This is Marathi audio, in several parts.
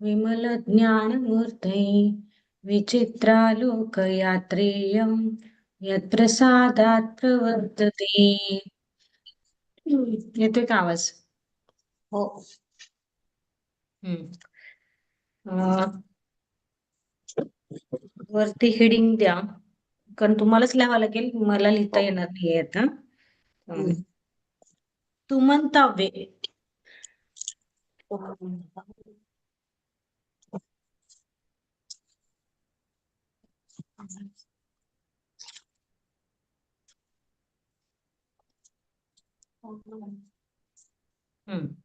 विमलज्ञानमूर्तये विचित्रालोकयात्रेयं यत्प्रसादात् प्रवर्तते येतोय का आवाज? हो. वरती हेडिंग द्या. कारण तुम्हालाच लिहावं लागेल मला लिहिता येणार नाहीये आता. हम्म. हम्म.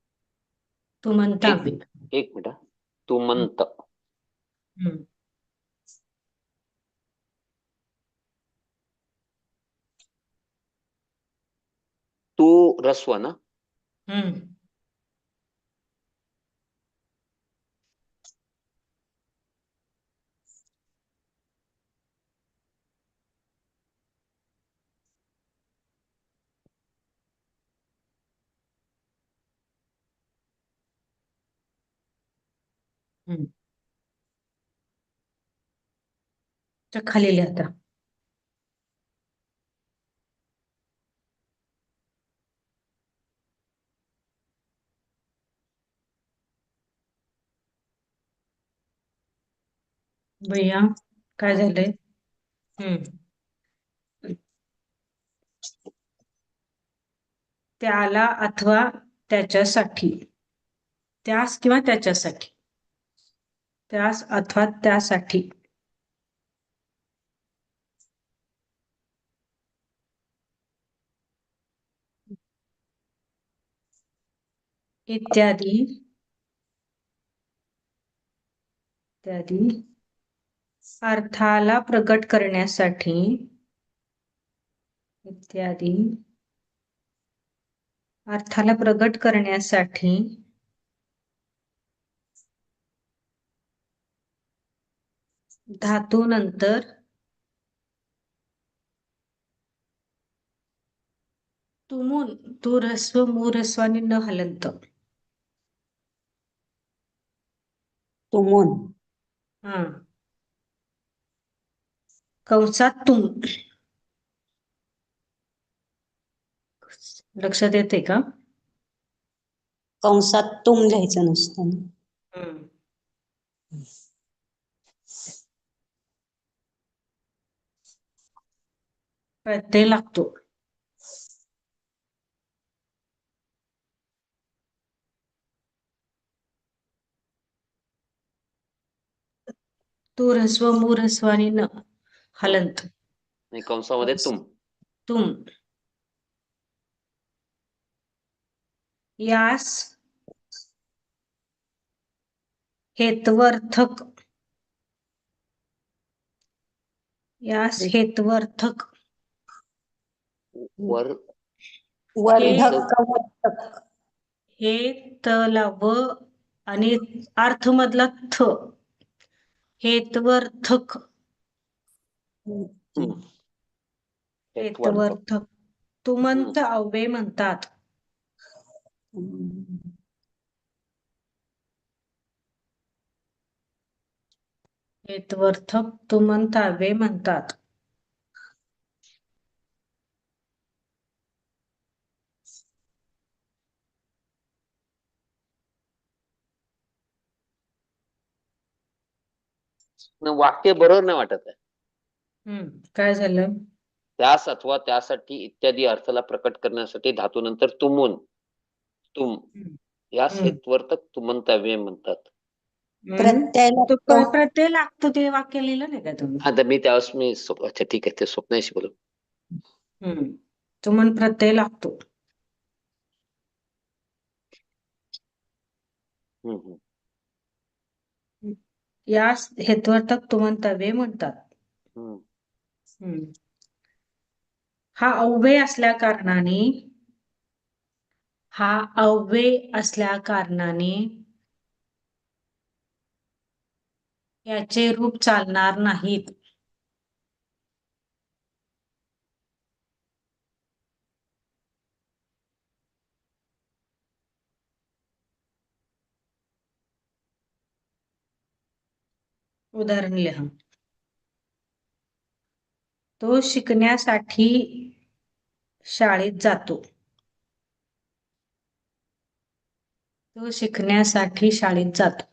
तुमंतावे एक मिनिट हा. तुमंत हम्म. तू रस्व ना हम्म. हम्म. त्या खाली लिहा आता भैया काय झालंय? हम्म. त्याला अथवा त्याच्यासाठी. त्यास किंवा त्याच्यासाठी. त्यास अथवा त्यासाठी. इत्यादी. इत्यादी. अर्थाला प्रकट करण्यासाठी इत्यादी. अर्थाला प्रगट करण्यासाठी धातूनंतर तुमून तू रस्व मू रस्वानी न हलंत. तुमून. हा. कंसात तुम. लक्षात येते का? कंसात तुम लिहायचं नसतं ना. हम्म. प्रत्यय लागतो तू ह्रस्व मू ह्रस्व आणि न. हलंत. कंसामध्ये तुम. तुम. यास हेत्वर्थक. यास हेत्वर्थक. वर वर्धक हे तला व आणि अर्थ मधला थ हेतवर्थक हम्म. हेतवर्धक. हेतवर्थक तुमंत अव्यय म्हणतात. हम्म. हेतवर्थक तुमंत अव्यय म्हणतात. वाक्य बरोबर नाही वाटत आहे हम्म काय झालं त्यास अथवा त्यासाठी इत्यादी अर्थाला प्रकट करण्यासाठी धातूनंतर तुमून तुम हम्म. हेतवर्तक तुमंतव्य म्हणतात. प्रत्यय तो लागतो. प- प्रत्यय लागतो ते वाक्य लिहिलं नाही का तुम्ही आता मी त्यावेळेस मी अच्छा ठीक आहे ते स्वप्नाशी बोलू हम्म तुमन प्रत्यय लागतो हम्म, हम्म. यास हेत्वर्थक तुमंतव्ये म्हणतात हम्म. हम्म. हा अव्यय असल्या कारणाने हा अव्यय असल्या कारणाने याचे रूप चालणार नाहीत उदाहरण लिहा. तो शिकण्यासाठी शाळेत जातो. तो शिकण्यासाठी शाळेत जातो.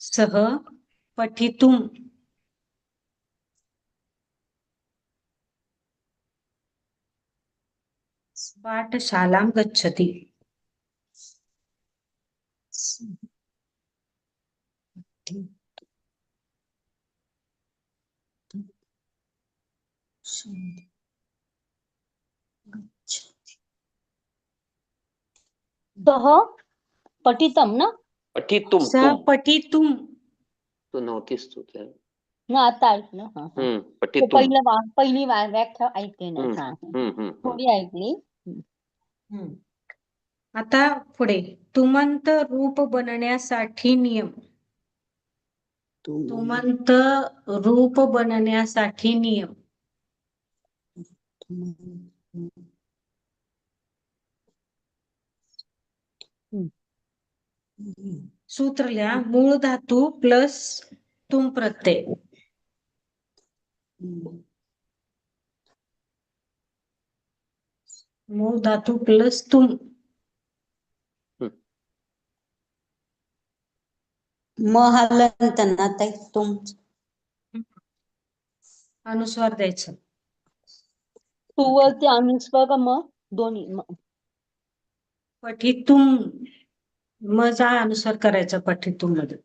सह पठितुम पाठशालां गच्छति सह पठितम ना पठितुम सह तुम पठितुम तू नव्हतीस तू त्या ना आता ऐकलं हा. हम्म ते पठितुम पहिलं वा- पहिली वा- व्याख्या ऐकली ना हम्म. हा हम्म हम्म हम्म. थोडी ऐकली. आता पुढे तुमंत रूप बनण्यासाठी नियम. तुमंत रूप बनण्यासाठी नियम. सूत्र लिहा मूळ धातू प्लस तुम प्रत्यय. मूळ धातू प्लस तुम म हलंत ना ताई तुम अनुस्वार द्यायचं तू वरती अनुस्वार का मग दोन्ही म- पठितुम मजा अनुसार करायचा पठितुममध्ये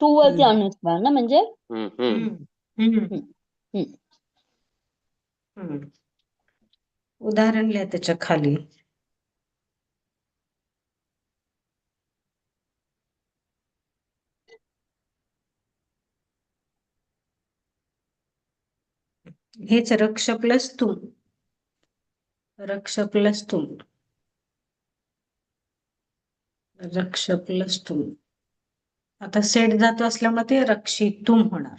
तू वरती. अनुस्वार ना म्हणजे हम्म हम्म हम्म. हम्म. हम्म. हम्म. उदाहरण लिहा त्याच्याखाली. हेच रक्ष प्लस तुम रक्ष प्लस तुम रक्ष प्लस तुम आता सेट जातो असल्यामुळे ते रक्षितुम होणार.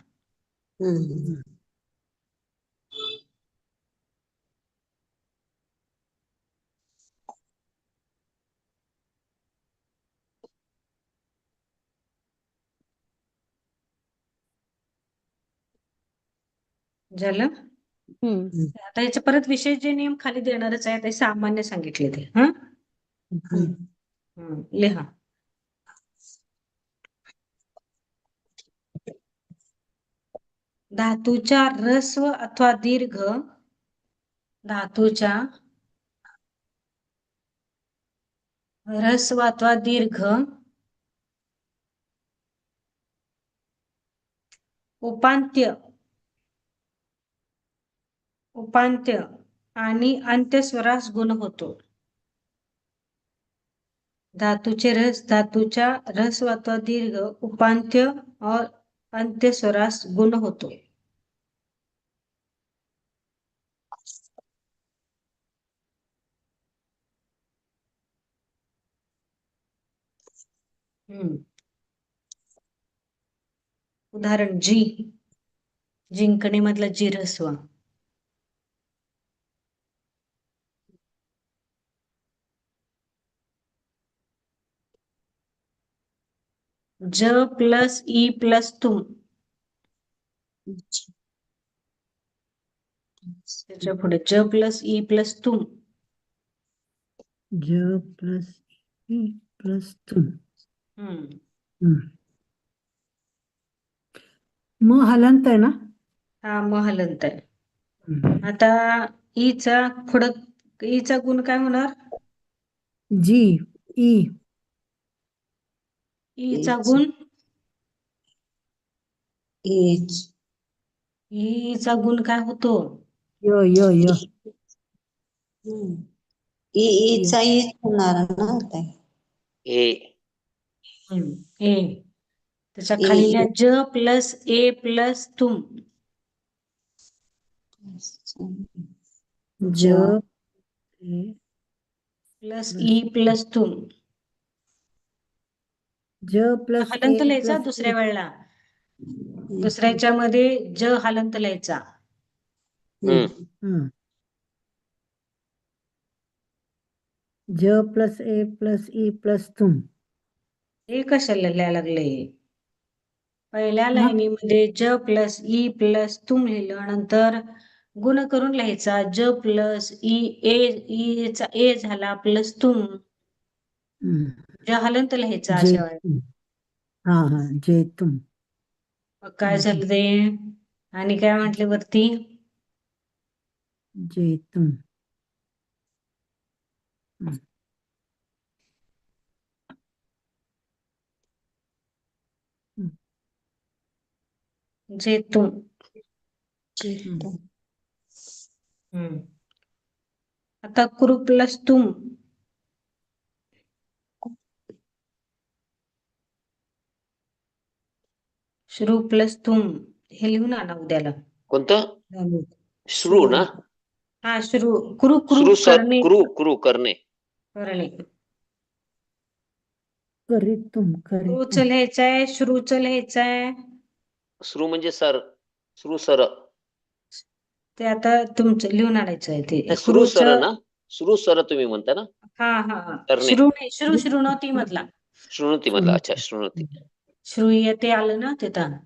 झालं? हम्म. आता याचे परत विशेष जे नियम खाली देणारच आहे ते सामान्य सांगितले ते हा? लिहा. धातूच्या ऱ्हस्व अथवा दीर्घ धातूच्या ऱ्हस्व अथवा दीर्घ उपांत्य उपांत्य आणि अंत्यस्वरास गुण होतो. धातूचे रस धातूच्या ऱ्हस्व अथवा दीर्घ उपांत्य और अंत्यस्वरास गुण होतो. हम्म. उदाहरण जी. जिंकणे मधला जी रस्व. ज प्लस ई प्लस तुम. त्याच्या पुढे ज प्लस ई प्लस तुम. ज प्लस ई प्लस तुम. म हलंत आहे ना? हा म हलंत आहे. आता ईचा पुढं ईचा गुण काय होणार? जी ई. ईचा. गुण एच ईचा गुण काय होतो य य य हम्म. इ ईचा ईच होणार ना ए हम्म, ए त्याच्या ए. खाली लिहा ज प्लस ए प्लस तुम ज ज. ए प्लस ई प्लस तुम ज प्लस हलंत लिहायचा दुसऱ्या ई. वेळेला दुसऱ्या याच्यामध्ये ज हलंत लिहायचा हम्म. हं. ज प्लस ए प्लस ई प्लस तुम हे कशाला लिहायला लागले पहिल्या. लाईनीमध्ये ज प्लस ई प्लस तुम लिहिलं नंतर गुण करून लिहायचा ज प्लस ई ए ईचा ए झाला प्लस तुम हं. ज हलंत लिहायचा अशा वेळेला तुम. हा हा जे तुम. मग काय झालं ते आणि काय म्हटले वरती? जे तुम. जे तुम. जे तुम. हम्म. आता क्रू प्लस तुम. श्रू प्लस तुम हे लिहून आणा उद्याला. कोणतं? श्रू ना? हा श्रू क्रू क्रू श्रू सर करणे. क्रू क्रू करणे. करणे. करी तुम करी लिहायचंय श्रूच लिहायचंय. श्रू म्हणजे सर श्रू सर. ते आता तुमचं लिहून आणायचं आहे ते श्रू सर ना? श्रू सर तुम्ही म्हणता ना? हा हा. श्रू नाही श्रू श्रुणवती मधला. शृणुती मधला. अच्छा शृणुती श्रू येते आलं ना तिथं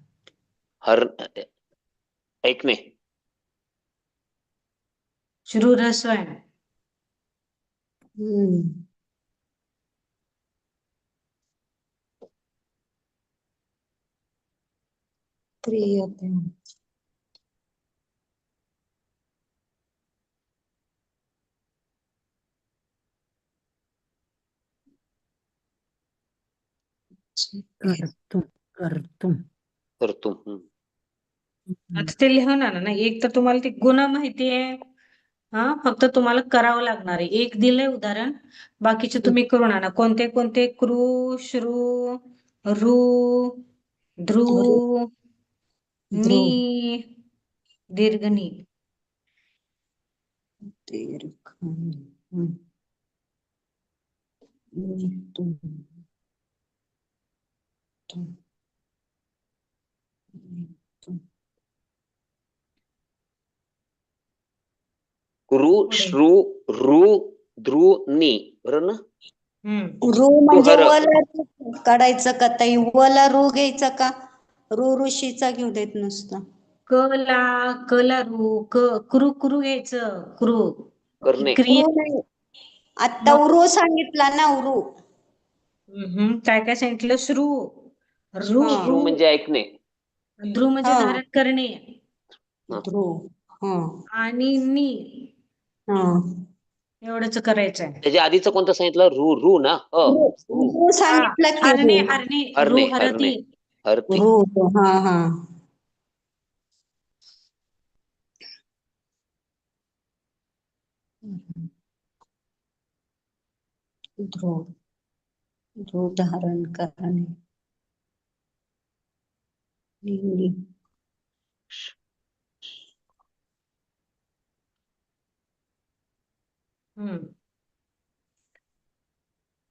हर ऐकणे श्रू रस्व आहे हम्म. क्रियते करतुम करतुम. करतो हम्म. आता ते लिहून आणा ना एक तर तुम्हाला ते गुण माहिती आहे. हा फक्त तुम्हाला करावं लागणार आहे. एक दिलंय उदाहरण बाकीचे तुम्ही करून आणा कोणते कोणते? क्रू श्रू रू ध्रुव नी दीर्घनी. दीर्घ तुम. क्रू पुढे. श्रू रू ध्रु नी बरोबर ना? हम्म. रू म्हणजे हर. वला रू काढायचं का ताई? वला रू घ्यायचा का? रू ऋषीचा घेऊ देत नुसतं. कला कला रू क क्रू क्रू घ्यायचं. क्रू. करणे. क्रिया रू नाही. आता उरू सांगितला ना उरू हम्म, काय काय सांगितलं? श्रू. रू हा. श्रू म्हणजे ऐकणे. ध्रुव म्हणजे हा. धारण करणे. हा. ध्रुव. हा. आणि नी. हा. एवढंच करायचंय. त्याच्या आधीचं कोणतं सांगितलं? रू रू ना? अ. रू रू सांगितलं की हरणे. हरणे हरती. हा हा. ध्रुव. ध्रुव धारण करणे. हम्म.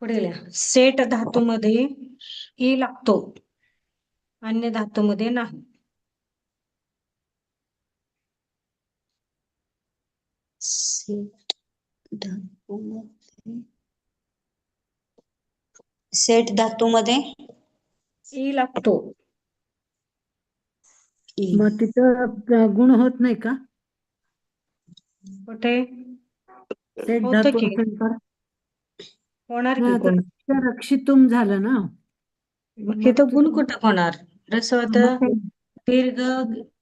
पुढे लिहा. सेट धातूमध्ये ई लागतो. अन्य धातूमध्ये नाही. सेट धातूमध्ये सेट धातूमध्ये ई लागतो. मग तिथं गुण होत नाही का? कुठे? होतं की. होणार की गुण? तिथं रक्षितुम झालं ना. मग हे तर गुण कुठं होणार? रसवत मग ते- दीर्घ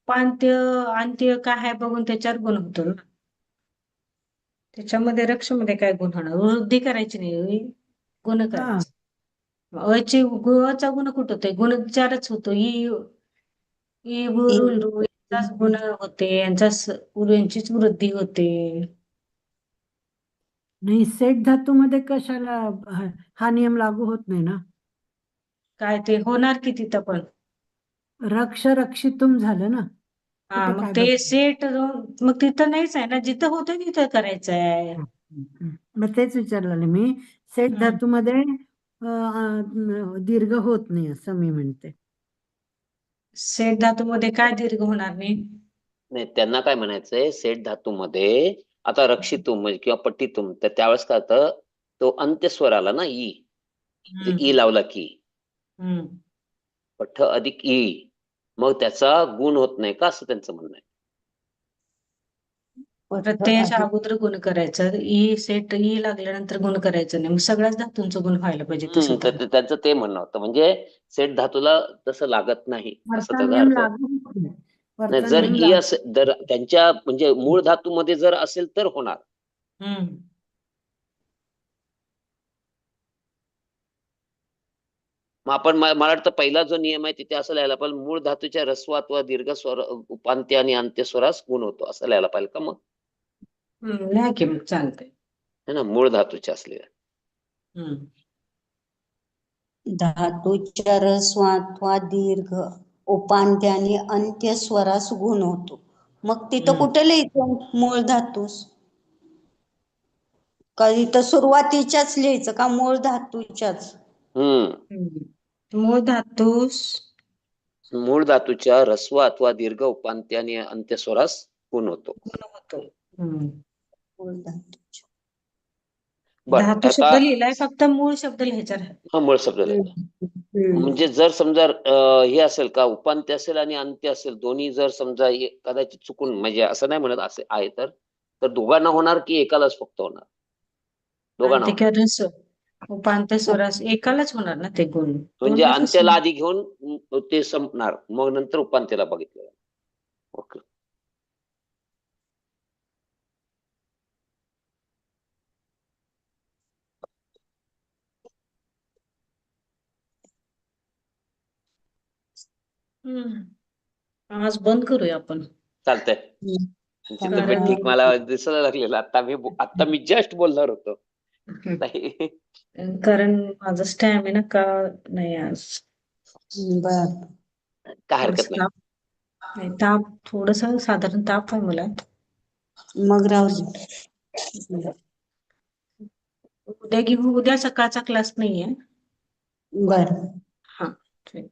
पांत्य अंत्य काय आहे बघून त्याच्यावर गुण होतो ना. त्याच्यामध्ये रक्षमध्ये काय गुण होणार? वृद्धी करायची नाही गुण करायचे. अचे चा गुण कुठं होतोय? गुणचारच होतो. इ रू यांचाच गुण होते यांचाच यांचीच वृद्धी होते. नाही सेट धातूमध्ये कशाला हा- हा नियम लागू होत नाही ना? काय ते होणार की तिथं पण? रक्ष रक्षितुम झालं ना? हा मग काय ते बघ- सेट मग तिथं नाहीच आहे ना? जिथं होतं तिथं करायचं आहे. मग तेच विचारलं मी. सेट हम्म. धातूमध्ये अ, अ, दीर्घ होत नाही असं मी म्हणते. सेट धातूमध्ये काय दीर्घ होणार नाही? नाही त्यांना काय म्हणायचंय? सेट धातूमध्ये आता रक्षितुम म्हणजे किंवा पट्टितुम तर त्यावेळेस काय होतं? तो अंत्यस्वर आला ना ई. जे हम्म. ई लावला की. पठ अधिक ई. मग त्याचा गुण होत नाही का असं त्यांचं म्हणणं आहे. प्रत्ययाच्या अगोदर गुण करायचं. ई सेट ई लागल्यानंतर गुण करायचं नाही. मग सगळ्याच धातूंचा गुण व्हायला पाहिजे तसं हम्म, तर. तर ते- त्यांचं ते म्हणणं होतं. म्हणजे सेट धातूला तसं लागत नाही असं त्याचा अर्थ. लागू होत नाही. नाही जर ई लागू असेल जर त्यांच्या म्हणजे मूळ धातूमध्ये जर असेल तर होणार. हम्म. मग आपण म- मला वाटतं पहिला जो नियम आहे तिथे असं लिहायला पाहिजे मूळ धातूच्या रस्व अथवा दीर्घ स्वर उपांत्य आणि अंत्यस्वरास गुण होतो असं लिहायला पाहिजे का मग? हम्म लिहा की मग चालतंय. है ना मूळ धातूच्या असलेल्या हम्म. धातूच्या रस्व अथवा दीर्घ उपांत्य आणि अंत्यस्वरास गुण होतो. मग तिथं हम्म. कुठे लिहायचं मूळ धातूस? का इथं सुरुवातीच्याच लिहायचं का मूळ धातूच्याच? हम्म. हम्म. मूळ धातूस? मूळ धातूच्या रस्व अथवा दीर्घ उपांत्य आणि अंत्यस्वरास गुण होतो. गुण होतो. हम्म. मूळ बर धातू आता शब्द लिहिलाय फक्त मूळ शब्द लिहायचा राहिला. हा मूळ शब्द. हम्म. म्हणजे जर समजा अं, हे असेल का उपांत्य असेल आणि अंत्य असेल दोन्ही जर समजा हे कदाचित चुकून म्हणजे असं नाही म्हणत असे आहे तर तर दोघांना होणार की एकालाच फक्त होणार दोघांना होणार. उपांत्य स्वरास एकालाच होणार ना ते गुण म्हणजे कसं? अंत्याला आधी घेऊन ते संपणार मग नंतर उपांत्याला बघितलं ओके आज बंद करूया आपण. चालतंय. तब्येत ठीक मला दिसायला लागलेलं. आता मी आता मी जस्ट बोलणार होतो. नाही. कारण माझा स्टॅमिना का नाही आज? बर. काय हरकत नाही. ताप. नाही ताप थोडस साधारण ताप आहे मला. मग राहू दे. उद्या घेऊ उद्या सकाळचा क्लास नाहीये. बर. हा ठीक.